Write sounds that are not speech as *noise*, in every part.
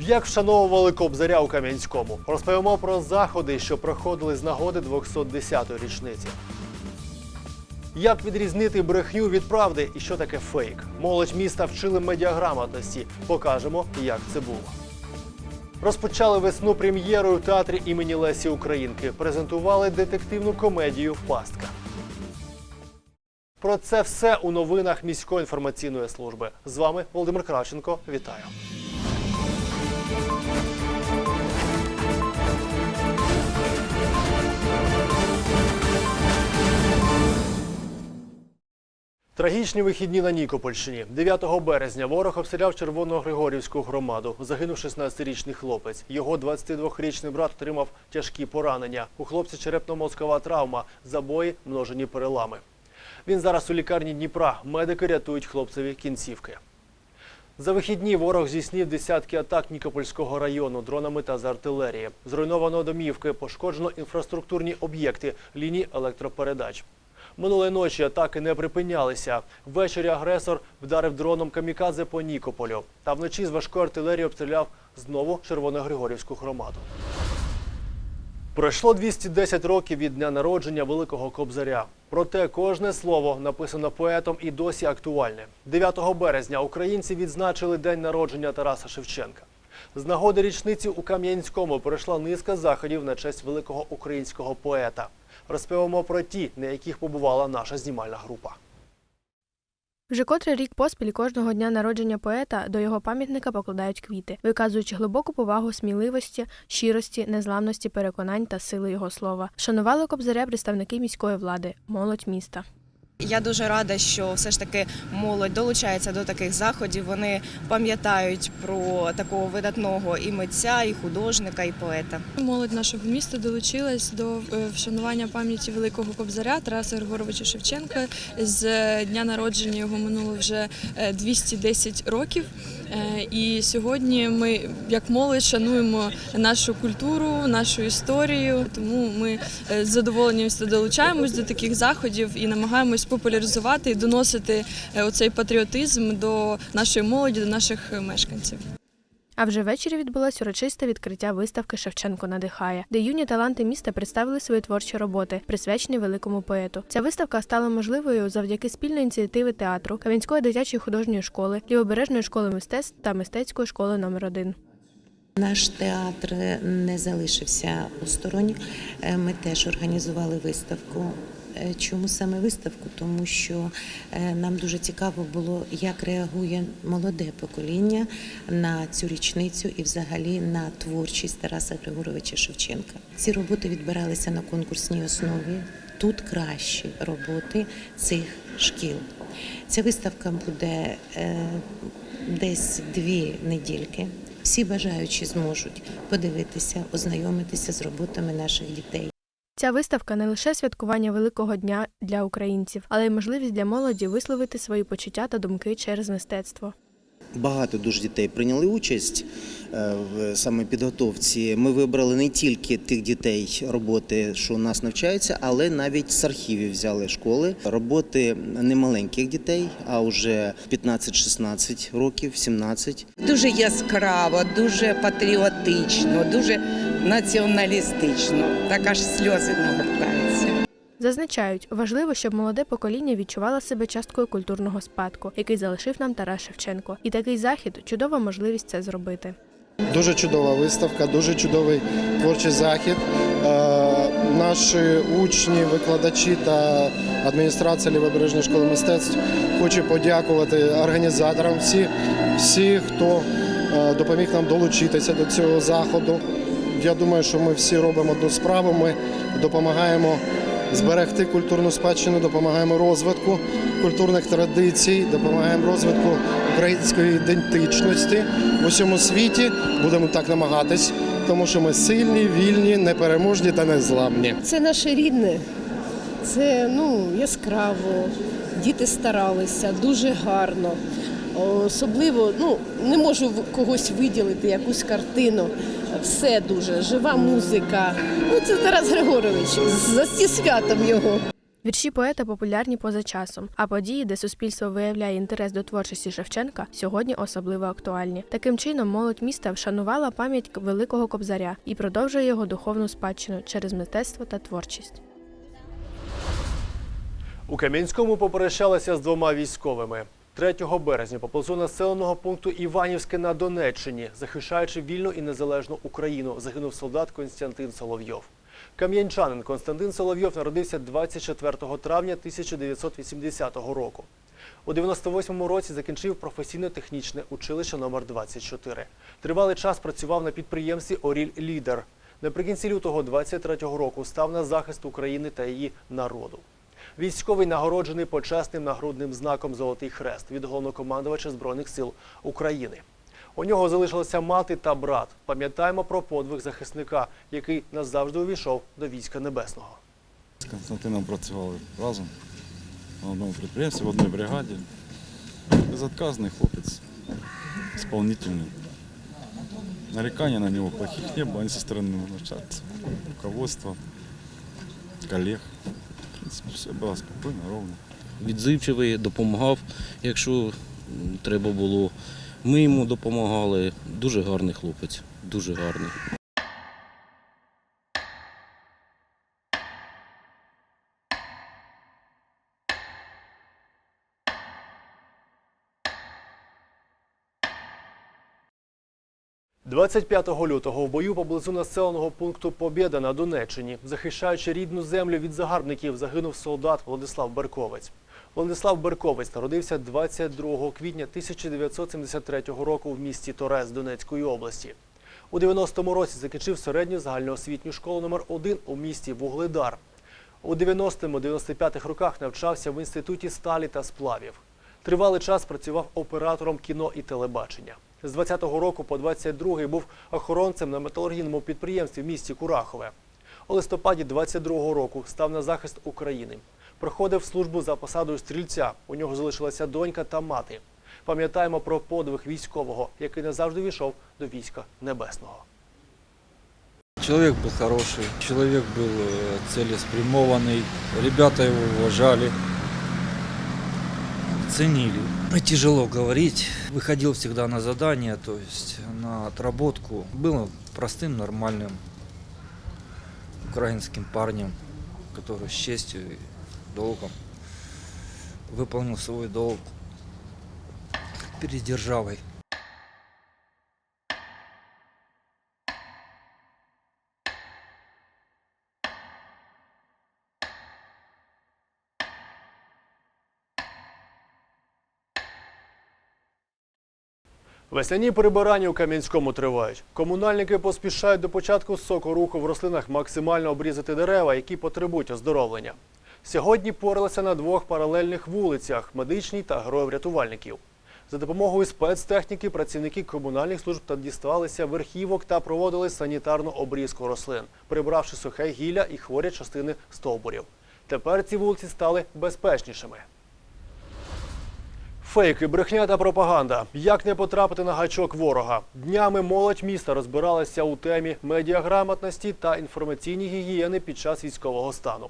Як вшановували Кобзаря у Кам'янському? Розповімо про заходи, що проходили з нагоди 210-ї річниці. Як відрізнити брехню від правди і що таке фейк? Молодь міста вчили медіаграмотності. Покажемо, як це було. Розпочали весну прем'єрою у театрі імені Лесі Українки. Презентували детективну комедію Пастка. Про це все у новинах міської інформаційної служби. З вами Володимир Кравченко. Вітаю. Трагічні вихідні на Нікопольщині. 9 березня ворог обстріляв Червоногригорівську громаду. Загинув 16-річний хлопець. Його 22-річний брат отримав тяжкі поранення. У хлопця черепно-мозкова травма, забої, множені перелами. Він зараз у лікарні Дніпра. Медики рятують хлопцеві кінцівки. За вихідні ворог здійснив десятки атак Нікопольського району дронами та з артилерії. Зруйновано домівки, пошкоджено інфраструктурні об'єкти, лінії електропередач. Минулої ночі атаки не припинялися. Ввечері агресор вдарив дроном камікадзе по Нікополю. Та вночі з важкої артилерії обстріляв знову Червоногригорівську громаду. Пройшло 210 років від дня народження Великого Кобзаря. Проте кожне слово написане поетом і досі актуальне. 9 березня українці відзначили день народження Тараса Шевченка. З нагоди річниці у Кам'янському пройшла низка заходів на честь великого українського поета. Розповімо про ті, на яких побувала наша знімальна група. Вже котрий рік поспіль кожного дня народження поета до його пам'ятника покладають квіти, виказуючи глибоку повагу сміливості, щирості, незламності переконань та сили його слова. Шанували кобзаря представники міської влади, молодь міста. Я дуже рада, що все ж таки молодь долучається до таких заходів. Вони пам'ятають про такого видатного і митця, і художника, і поета. Молодь нашого міста долучилась до е, вшанування пам'яті великого кобзаря Тараса Григоровича Шевченка. З е, дня народження його минуло вже е, 210 років. Е, І сьогодні ми, як молодь, шануємо нашу культуру, нашу історію. Тому ми з задоволенням долучаємось до таких заходів і намагаємось популяризувати і доносити е, оцей патріотизм до нашої молоді, до наших е, мешканців. А вже ввечері відбулось урочисте відкриття виставки Шевченко надихає, де юні таланти міста представили свої творчі роботи, присвячені великому поету. Ця виставка стала можливою завдяки спільної ініціативи театру, Кам'янської дитячої художньої школи, Лівобережної школи мистецтв та мистецької школи номер 1 Наш театр не залишився осторонь. Е, Ми теж організували виставку. Е, Чому саме виставку? Тому що е, нам дуже цікаво було, як реагує молоде покоління на цю річницю і взагалі на творчість Тараса Григоровича Шевченка. Ці роботи відбиралися на конкурсній основі. Тут кращі роботи цих шкіл. Ця виставка буде е, десь дві недільки. Всі бажаючі зможуть подивитися, ознайомитися з роботами наших дітей. Ця виставка не лише святкування великого дня для українців, але й можливість для молоді висловити свої почуття та думки через мистецтво. Багато дуже дітей прийняли участь е, в саме підготовці. Ми вибрали не тільки тих дітей роботи, що у нас навчаються, але навіть з архівів взяли школи. Роботи не маленьких дітей, а вже 15-16 років, 17. Дуже яскраво, дуже патріотично, дуже націоналістично. Так аж сльози нагортаються. Зазначають, важливо, щоб молоде покоління відчувало себе часткою культурного спадку, який залишив нам Тарас Шевченко. І такий захід чудова можливість це зробити. Дуже чудова виставка, дуже чудовий творчий захід. Е, Наші учні, викладачі та адміністрація Лівобережної школи мистецтв хочу подякувати організаторам, всі, всі, хто е, допоміг нам долучитися до цього заходу. Я думаю, що ми всі робимо одну справу. Ми допомагаємо зберегти культурну спадщину, допомагаємо розвитку культурних традицій, допомагаємо розвитку української ідентичності в усьому світі. Будемо так намагатись, тому що ми сильні, вільні, непереможні та незламні. Це наше рідне, це ну, яскраво, діти старалися, дуже гарно. Особливо, ну, не можу когось виділити, якусь картину. Все дуже, жива музика. Ну, це Тарас Григорович, за святом його. Вірші поета популярні поза часом, а події, де суспільство виявляє інтерес до творчості Шевченка, сьогодні особливо актуальні. Таким чином, молодь міста вшанувала пам'ять великого кобзаря і продовжує його духовну спадщину через мистецтво та творчість. У Кам'янському попрощалися з двома військовими. 3 березня поблизу населеного пункту Іванівське на Донеччині, захищаючи вільну і незалежну Україну, загинув солдат Константин Соловйов. Кам'янчанин Константин Соловйов народився 24 травня 1980 року. У 98-му році закінчив професійно-технічне училище номер 24 Тривалий час працював на підприємстві Оріль Лідер. Наприкінці лютого 23-го року став на захист України та її народу. Військовий нагороджений почесним нагрудним знаком Золотий Хрест від головнокомандувача Збройних сил України. У нього залишилася мати та брат. Пам'ятаємо про подвиг захисника, який назавжди увійшов до війська небесного. З Константином працювали разом на одному підприємстві, в одній бригаді. Безотказний хлопець, сповнительний. Нареканий на него плохих не было ни со стороны начальства, руководства, коллег. В принципе, все було спокійно, ровно. відзивчивий, допомагав, якщо треба було. Ми йому допомагали. Дуже гарний хлопець, дуже гарний. – 25 лютого в бою поблизу населеного пункту Побєда на Донеччині, захищаючи рідну землю від загарбників, загинув солдат Владислав Берковець. Владислав Берковець народився 22 квітня 1973 року в місті Торез Донецької області. У 90-му році закінчив середню загальноосвітню школу номер 1 у місті Вугледар. У 90-95-х роках навчався в інституті сталі та сплавів. Тривалий час працював оператором кіно і телебачення З 20-го року по 22-й був охоронцем на металургійному підприємстві в місті Курахове. У листопаді 22-го року став на захист України. Проходив службу за посадою стрільця. У нього залишилася донька та мати. Пам'ятаємо про подвиг військового, який назавжди війшов до війська небесного. Человек был хороший, человек был э, целеспрямованный, ребята его уважали, Ценили. Ну, Тяжело говорить, выходил всегда на задание, то есть на отработку. Был простым, нормальным украинским парнем, который с честью и долгом выполнил свой долг перед державой. Весняні прибирання у Кам'янському тривають. Комунальники поспішають до початку сокоруху в рослинах максимально обрізати дерева, які потребують оздоровлення. Сьогодні поралися на двох паралельних вулицях медичній та героїв рятувальників. За допомогою спецтехніки працівники комунальних служб та діставалися верхівок та проводили санітарну обрізку рослин, прибравши сухе гілля і хворі частини стовбурів. Тепер ці вулиці стали безпечнішими. Фейки, брехня та пропаганда. Як не потрапити на гачок ворога? Днями молодь міста розбиралася у темі медіаграмотності та інформаційній гігієни під час військового стану.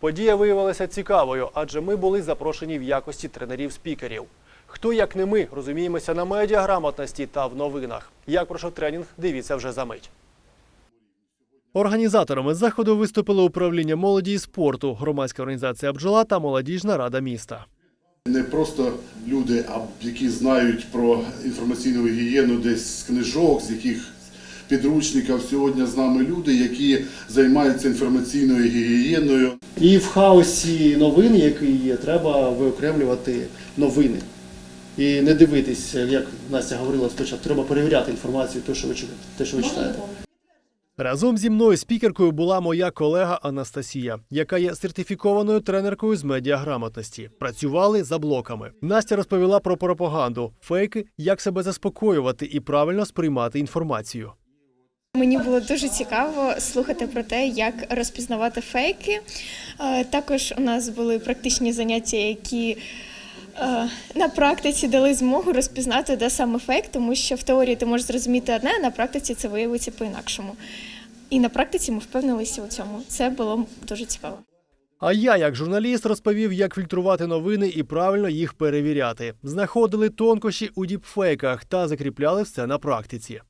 Подія виявилася цікавою, адже ми були запрошені в якості тренерів-спікерів. Хто, як не ми, розуміємося на медіаграмотності та в новинах. Як пройшов тренінг, дивіться вже за мить. Організаторами заходу виступили управління молоді і спорту, громадська організація «Бджола» та молодіжна рада міста. Не просто люди, а які знають про інформаційну гігієну десь з книжок, з яких підручників. Сьогодні з нами люди, які займаються інформаційною гігієною. І в хаосі новин, який є, треба виокремлювати новини. І не дивитись, як Настя говорила спочатку, треба перевіряти інформацію, те, що ви те, що ви читаєте. Разом зі мною спікеркою була моя колега Анастасія, яка є сертифікованою тренеркою з медіаграмотності. Працювали за блоками. Настя розповіла про пропаганду, фейки, як себе заспокоювати і правильно сприймати інформацію. Мені було дуже цікаво слухати про те, як розпізнавати фейки. Е, Також у нас були практичні заняття, які на практиці дали змогу розпізнати, де саме фейк, тому що в теорії ти можеш зрозуміти одне, а на практиці це виявиться по-інакшому. І на практиці ми впевнилися у цьому. Це було дуже цікаво. А я, як журналіст, розповів, як фільтрувати новини і правильно їх перевіряти. Знаходили тонкощі у діпфейках та закріпляли все на практиці.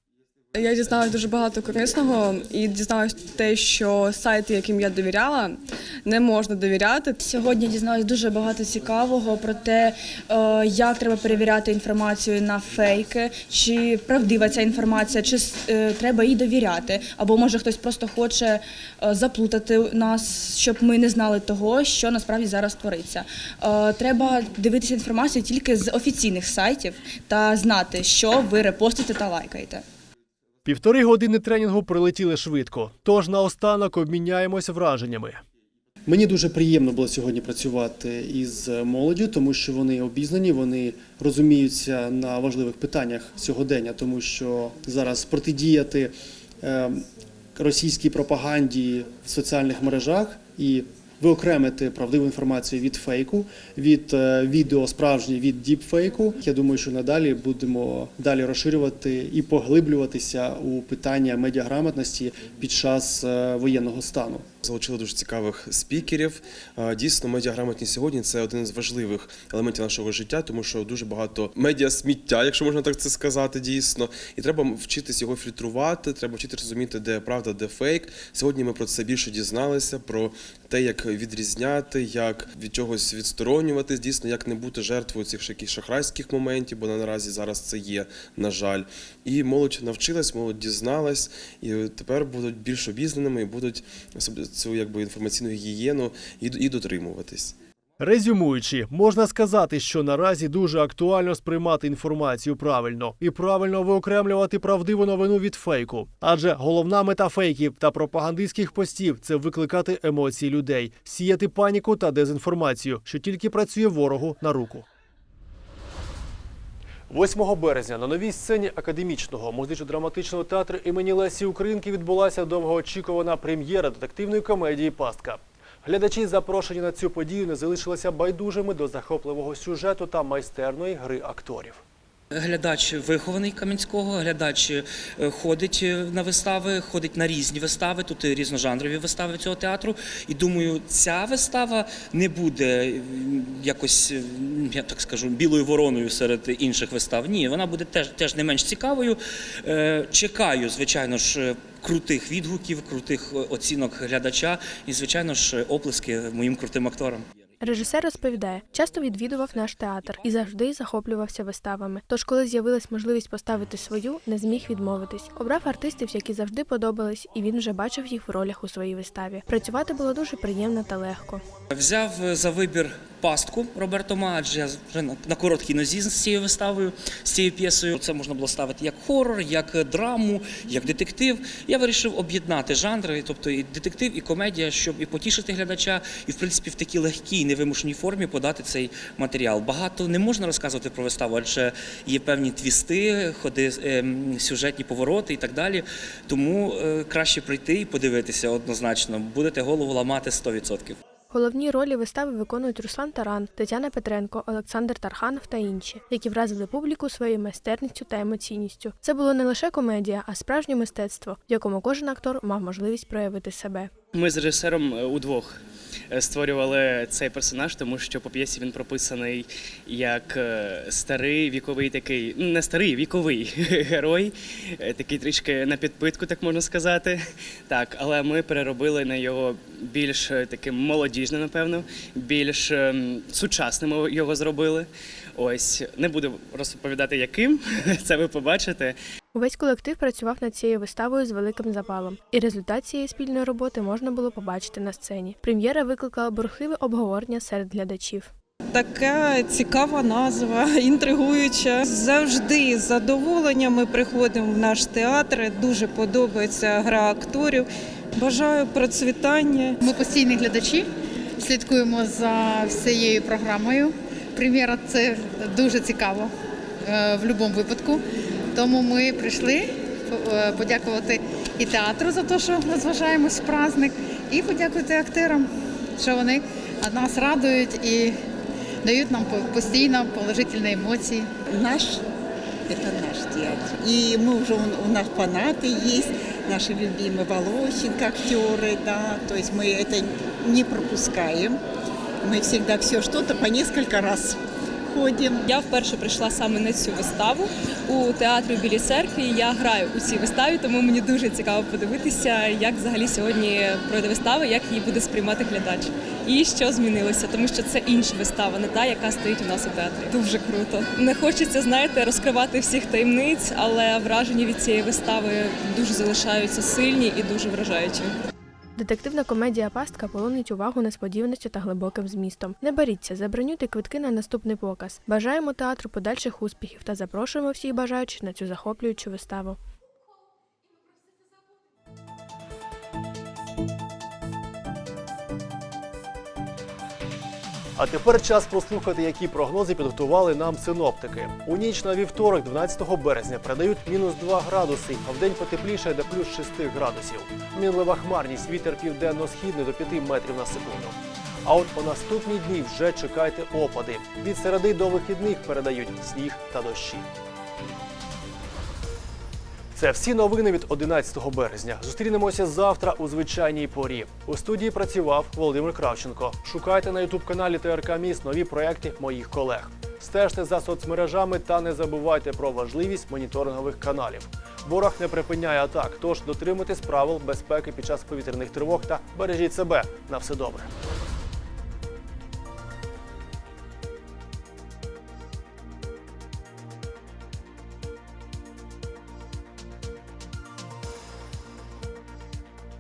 Я дізналась дуже багато корисного і дізналась те, що сайти, яким я довіряла, не можна довіряти. Сьогодні дізналась дуже багато цікавого про те, е, як треба перевіряти інформацію на фейки, чи правдива ця інформація, чи е, треба їй довіряти, або може хтось просто хоче е, заплутати нас, щоб ми не знали того, що насправді зараз твориться. Треба дивитися інформацію тільки з офіційних сайтів та знати, що ви репостите та лайкаєте. Півтори години тренінгу пролетіли швидко, тож наостанок обміняємося враженнями. Мені дуже приємно було сьогодні працювати із молоддю, тому що вони обізнані, вони розуміються на важливих питаннях сьогодення, тому що зараз протидіяти е, російській пропаганді в соціальних мережах і виокремити правдиву інформацію від фейку, від е, відео справжнє від діпфейку. Я думаю, що надалі будемо далі розширювати і поглиблюватися у питання медіаграмотності під час е, воєнного стану. Залучили дуже цікавих спікерів. Дійсно, медіаграмотність сьогодні це один з важливих елементів нашого життя, тому що дуже багато медіа сміття, якщо можна так це сказати, дійсно. І треба вчитись його фільтрувати, треба вчитися розуміти, де правда, де фейк. Сьогодні ми про це більше дізналися, про те, як відрізняти, як від чогось відсторонюватись, дійсно, як не бути жертвою цих шахрайських моментів, бо наразі зараз це є, на жаль. І молодь навчилась, молодь дізналась, і тепер будуть більш обізнаними і будуть цю якби інформаційну гігієну і, і дотримуватись. Резюмуючи, можна сказати, що наразі дуже актуально сприймати інформацію правильно і правильно виокремлювати правдиву новину від фейку. Адже головна мета фейків та пропагандистських постів це викликати емоції людей, сіяти паніку та дезінформацію, що тільки працює ворогу на руку. 8 березня на новій сцені академічного музично-драматичного театру імені Лесі Українки відбулася довгоочікувана прем'єра детективної комедії Пастка. Глядачі, запрошені на цю подію, не залишилися байдужими до захопливого сюжету та майстерної гри акторів. Глядач вихований Кам'янського, глядач е, ходить е, на вистави, ходить на різні вистави. Тут різножанрові вистави цього театру. І думаю, ця вистава не буде е, якось, я так скажу, білою вороною серед інших вистав. Ні, вона буде теж, теж не менш цікавою. Чекаю, звичайно ж. Крутих відгуків, крутих оцінок глядача і, звичайно ж, оплески моїм крутим акторам. Режисер розповідає, часто відвідував наш театр і завжди захоплювався виставами. Тож, коли з'явилась можливість поставити свою, не зміг відмовитись. Обрав артистів, які завжди подобались, і він вже бачив їх в ролях у своїй виставі. Працювати було дуже приємно та легко. Взяв е, за вибір пастку Роберто Ма, я вже на, короткій нозі з цією виставою, з цією п'єсою. Це можна було ставити як хорор, як драму, як детектив. Я вирішив об'єднати жанри, тобто і детектив, і комедія, щоб і потішити глядача, і в принципі в такій легкій, невимушеній формі подати цей матеріал. Багато не можна розказувати про виставу, адже є певні твісти, ходи, ем, сюжетні повороти і так далі. Тому е, краще прийти і подивитися однозначно. Будете голову ламати 100%. Головні ролі вистави виконують Руслан Таран, Тетяна Петренко, Олександр Тарханов та інші, які вразили публіку своєю майстерністю та емоційністю. Це було не лише комедія, а справжнє мистецтво, в якому кожен актор мав можливість проявити себе. Ми з режисером е, удвох е, створювали цей персонаж, тому що по п'єсі він прописаний як е, старий віковий такий, ну не старий, віковий *laughs* герой, такий трішки на підпитку, так можна сказати. Так, але ми переробили на його більш таким молодіжним, напевно, більш ем, сучасним його зробили. Ось не буду розповідати, яким *laughs* це ви побачите. Увесь колектив працював над цією виставою з великим запалом, і результат цієї спільної роботи можна було побачити на сцені. Прем'єра викликала бурхливе обговорення серед глядачів. Така цікава назва, *laughs* інтригуюча. Завжди з задоволенням ми приходимо в наш театр. Дуже подобається гра акторів. Бажаю процвітання. Ми постійні глядачі, слідкуємо за всією програмою. Прем'єра це дуже цікаво е, в будь-якому випадку. Тому ми прийшли е, подякувати і театру за те, що нас вважаємось в праздник, і подякувати акторам, що вони нас радують і дають нам постійно положительні емоції. Наш это наш театр. И мы уже, у, у нас фанаты есть, наши любимые Волощенко, актеры, да, то есть мы это не пропускаем. Мы всегда все что-то по несколько раз ходим. Я вперше прийшла саме на цю виставу у театрі Білій церкві. Я граю у цій виставі, тому мені дуже цікаво подивитися, як взагалі сьогодні пройде вистава, як її буде сприймати глядач. І що змінилося, тому що це інша вистава, не та, яка стоїть у нас у театрі. Дуже круто. Не хочеться, знаєте, розкривати всіх таємниць, але враження від цієї вистави дуже залишаються сильні і дуже вражаючі. Детективна комедія Пастка полонить увагу несподіваністю та глибоким змістом. Не боріться, забронюйте квитки на наступний показ. Бажаємо театру подальших успіхів та запрошуємо всіх бажаючих на цю захоплюючу виставу. А тепер час прослухати, які прогнози підготували нам синоптики. У ніч на вівторок, 12 березня, передають мінус 2 градуси, а в день потепліше до плюс 6 градусів. Мінлива хмарність, вітер південно-східний до 5 метрів на секунду. А от по наступні дні вже чекайте опади. Від середи до вихідних передають сніг та дощі. Це всі новини від 11 березня. Зустрінемося завтра у звичайній порі. У студії працював Володимир Кравченко. Шукайте на ютуб каналі ТРК Міст нові проекти моїх колег. Стежте за соцмережами та не забувайте про важливість моніторингових каналів. Ворог не припиняє атак, тож дотримуйтесь правил безпеки під час повітряних тривог та бережіть себе на все добре.